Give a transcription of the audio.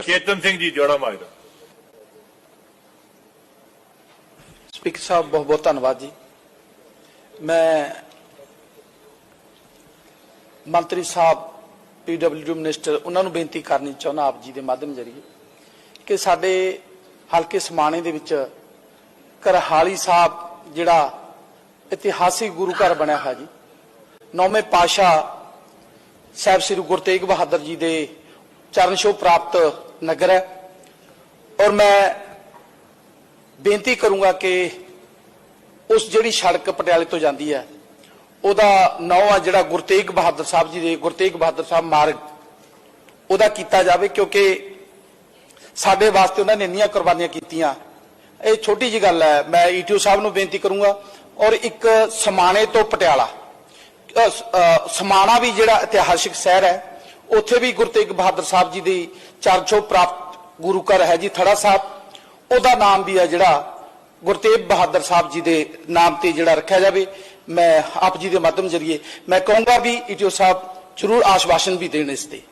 ਚੇਤਨ ਸਿੰਘ ਜੀ ਜੋੜਾ ਮਾਜਰਾ ਸਪੀਕਰ ਸਾਹਿਬ ਬਹੁਤ ਬਹੁਤ ਧੰਨਵਾਦ ਜੀ ਮੈਂ ਮੰਤਰੀ ਸਾਹਿਬ ਪੀਡਬਲਯੂ ਮਿਨਿਸਟਰ ਉਹਨਾਂ ਨੂੰ ਬੇਨਤੀ ਕਰਨੀ ਚਾਹੁੰਦਾ ਆਪ ਜੀ ਦੇ ਮਾਧਿਅਮ ਜਰੀਏ ਕਿ ਸਾਡੇ ਹਲਕੇ ਸਮਾਣੇ ਦੇ ਵਿੱਚ ਕਰਹਾਲੀ ਸਾਹਿਬ ਜਿਹੜਾ ਇਤਿਹਾਸਿਕ ਗੁਰੂ ਘਰ ਬਣਿਆ ਹੋਇਆ ਜੀ ਨੌਵੇਂ ਪਾਸ਼ਾ ਸਾਹਿਬ ਸ੍ਰੀ ਗੁਰੂ ਤੇਗ ਬਹਾਦਰ ਜੀ ਦੇ ਚਰਨ ਛੋਹ ਪ੍ਰਾਪਤ ਨਗਰ ਹੈ। ਔਰ ਮੈਂ ਬੇਨਤੀ ਕਰੂੰਗਾ ਕਿ ਉਸ ਜਿਹੜੀ ਸੜਕ ਪਟਿਆਲੇ ਤੋਂ ਜਾਂਦੀ ਹੈ, ਉਹਦਾ ਨਾਂ ਆ ਜਿਹੜਾ ਗੁਰਤੇਗ ਬਹਾਦਰ ਸਾਹਿਬ ਜੀ ਦੇ ਗੁਰਤੇਗ ਬਹਾਦਰ ਸਾਹਿਬ ਮਾਰਗ। ਉਹਦਾ ਕੀਤਾ ਜਾਵੇ ਕਿਉਂਕਿ ਸਾਡੇ ਵਾਸਤੇ ਉਹਨਾਂ ਨੇ ਇੰਨੀਆਂ ਕੁਰਬਾਨੀਆਂ ਕੀਤੀਆਂ। ਇਹ ਛੋਟੀ ਜੀ ਗੱਲ ਹੈ, ਮੈਂ ਈਟੀਓ ਸਾਹਿਬ ਨੂੰ ਬੇਨਤੀ ਕਰੂੰਗਾ। ਔਰ ਇੱਕ ਸਮਾਣੇ ਤੋਂ ਪਟਿਆਲਾ ਸਮਾਣਾ ਵੀ ਜਿਹੜਾ ਇਤਿਹਾਸਿਕ ਸ਼ਹਿਰ ਹੈ ਉੱਥੇ ਵੀ ਗੁਰੂ ਤੇਗ ਬਹਾਦਰ ਸਾਹਿਬ ਜੀ ਦੀ ਚਰਚੋ ਪ੍ਰਾਪਤ ਗੁਰੂ ਘਰ ਹੈ ਜੀ ਥੜਾ ਸਾਹਿਬ। ਉਹਦਾ ਨਾਮ ਵੀ ਹੈ ਜਿਹੜਾ ਗੁਰੂ ਤੇਗ ਬਹਾਦਰ ਸਾਹਿਬ ਜੀ ਦੇ ਨਾਮ ਤੇ ਜਿਹੜਾ ਰੱਖਿਆ ਜਾਵੇ। ਮੈਂ ਆਪ ਜੀ ਦੇ ਮਾਧਿਅਮ ਜਰੀਏ ਮੈਂ ਕਹੂੰਗਾ ਵੀ ਈਟੀਓ ਸਾਹਿਬ ਜ਼ਰੂਰ ਆਸ਼ਵਾਸਨ ਵੀ ਦੇਣ ਇਸ ਤੇ।